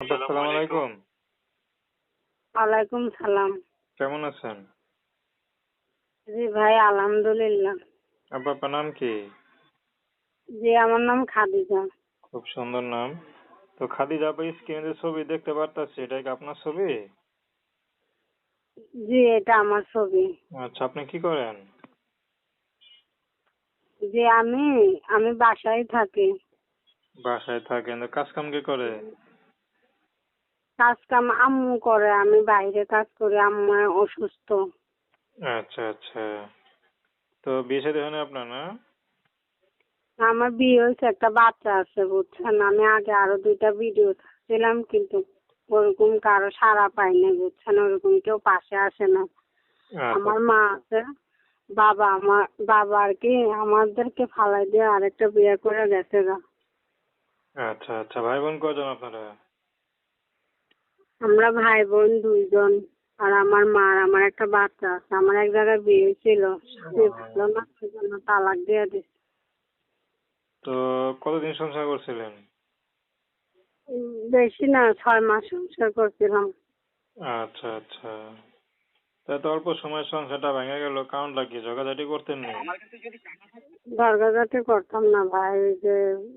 আসসালামু আলাইকুম। ওয়ালাইকুম সালাম। কেমন আছেন? জি ভাই আলহামদুলিল্লাহ। আপনার আপনার নাম কি? জি আমার নাম খাদিজা। খুব সুন্দর নাম। তো খাদিজা আপা স্ক্রিনে যে ছবি দেখতে পারতাছি এটা কি আপনার ছবি? জি এটা আমার ছবি। আচ্ছা আপনি কি করেন? জি আমি আমি বাসায় থাকি। বাসায় থাকেন তো কাজ কাম কি করে? কাজ কাম আম্মু করে আমি বাইরে কাজ করি আম্মু অসুস্থ। আচ্ছা আচ্ছা। তো বিয়ে শাদী হয়নি আপনার না? আমার বিয়ে হয়েছে একটা বাচ্চা আছে বুঝছেন? আমি আগে আরও দুইটা ভিডিও ছিলাম কিন্তু ওরকম কারও সাড়া পাইনি বুঝছেন? ওরকম কেউ পাশে আসে না। আচ্ছা, আমার মা আছে বাবা আমার বাবা আর কি আমাদেরকে ফালাই দিয়ে আরেকটা বিয়ে করে গেছে গা। আচ্ছা আচ্ছা। ভাই বোন কজন আপনারা? আমরা ভাই বোন দুইজন আর আমার মা আর আমার একটা বাচ্চা আছে। আমার এক জায়গায় বিয়ে ছিল স্বামী ভালো না সেজন্য তালাক দিয়ে দিছে। তো কতদিন সংসার করছিলেন? বেশি না ছয় মাস সংসার করছিলাম। আচ্ছা আচ্ছা। তা তো অল্প সময় সংসারটা ভেঙে গেল কারণটা কি? ঝগড়াঝাটি করতেন নি? দরগাজাতে করতাম না ভাই যে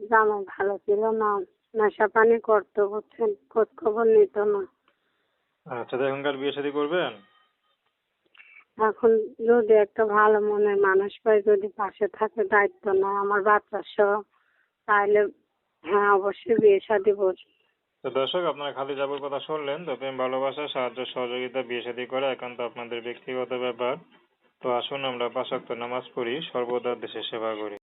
জামা ভালো ছিল না। নেশা পানি করতো বুঝছেন? খোঁজ খবর নিত না। আচ্ছা তো এখনকার বিয়ে শাদী করবেন? এখন যদি একটা ভালো মনের মানুষ পাই যদি পাশে থাকে দায়িত্ব না আমার বাচ্চা সহ তাহলে হ্যাঁ অবশ্যই বিয়ে শাদী বসি। তো দর্শক আপনারা খালি যাবার কথা শুনলেন তো প্রেম ভালোবাসা সাহায্য সহযোগিতা বিয়ে শাদী করা একান্ত আপনাদের ব্যক্তিগত ব্যাপার। তো আসুন আমরা পাঁচ ওয়াক্ত নামাজ পড়ি সর্বদা দেশের সেবা করি।